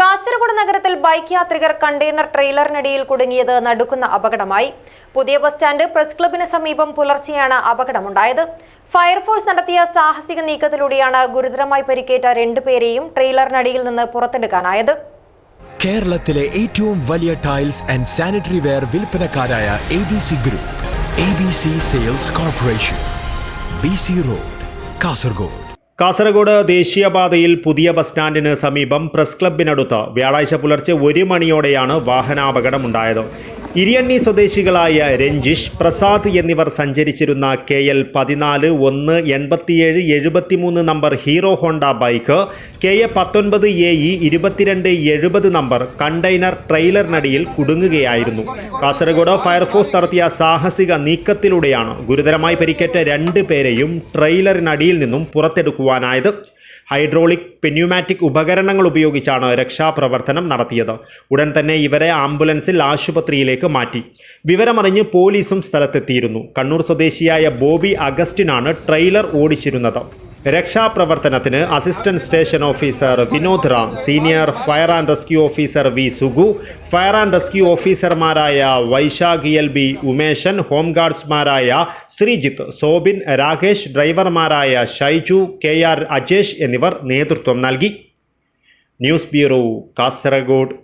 കാസർഗോഡ് നഗരത്തിൽ bike യാത്രികർ container ട്രെയിലറിനിടയിൽ കുടുങ്ങിയത് നടുക്കുന്ന അപകടമായി. പുതിയ ബസ് സ്റ്റാൻഡ് പ്രസ് ക്ലബിന് സമീപം പുലർച്ചെയാണ് അപകടമുണ്ടായത്. ഫയർഫോഴ്സ് നടത്തിയ സാഹസിക നീക്കത്തിലൂടെയാണ് ഗുരുതരമായി പരിക്കേറ്റ രണ്ടുപേരെയും ട്രെയിലറിനടിയിൽ നിന്ന് പുറത്തെടുക്കാനായത്. കേരളത്തിലെ ഏറ്റവും വലിയ tiles and sanitary ware വിൽപ്പനക്കാരായ A B C group A B C sales corporation B C road Kasaragod. Kasaragod ദേശീയപാതയിൽ പുതിയ ബസ് സ്റ്റാൻഡിന് സമീപം പ്രസ് ക്ലബിനടുത്ത് വ്യാഴാഴ്ച പുലർച്ചെ ഒരു മണിയോടെയാണ് വാഹനാപകടമുണ്ടായത്. ഇരിയണ്ണി സ്വദേശികളായ രഞ്ജിഷ് പ്രസാദ് എന്നിവർ സഞ്ചരിച്ചിരുന്ന കെ എൽ പതിനാല് ഒന്ന് എൺപത്തിയേഴ് എഴുപത്തിമൂന്ന് number Hero Honda bike K A പത്തൊൻപത് എ ഇ ഇരുപത്തിരണ്ട് എഴുപത് നമ്പർ കണ്ടെയ്നർ ട്രെയിലറിനടിയിൽ കുടുങ്ങുകയായിരുന്നു. കാസർഗോഡ് ഫയർഫോഴ്സ് നടത്തിയ സാഹസിക നീക്കത്തിലൂടെയാണ് ഗുരുതരമായി പരിക്കേറ്റ രണ്ട് പേരെയും ട്രെയിലറിനടിയിൽ നിന്നും പുറത്തെടുക്കുവാനായത്. ഹൈഡ്രോളിക് പെന്യൂമാറ്റിക് ഉപകരണങ്ങൾ ഉപയോഗിച്ചാണ് രക്ഷാപ്രവർത്തനം നടത്തിയത്. ഉടൻ തന്നെ ഇവരെ ആംബുലൻസിൽ ആശുപത്രിയിലേക്ക് മാറ്റി. വിവരമറിഞ്ഞ് പോലീസും സ്ഥലത്തെത്തിയിരുന്നു. കണ്ണൂർ സ്വദേശിയായ ബോബി അഗസ്റ്റിനാണ് ട്രെയിലർ ഓടിച്ചിരുന്നത്. രക്ഷാപ്രവർത്തനത്തിന് assistant station officer Vinod Ram senior fire and rescue officer V Sugu fire and rescue ഓഫീസർമാരായ വൈശാഖി എൽ ബി ഉമേശൻ ഹോംഗാർഡ്സ്മാരായ ശ്രീജിത്ത് സോബിൻ രാകേഷ് ഡ്രൈവർമാരായ ഷൈജു കെ ആർ അജേഷ് എന്നിവർ നേതൃത്വം നൽകി. News bureau Kasaragod.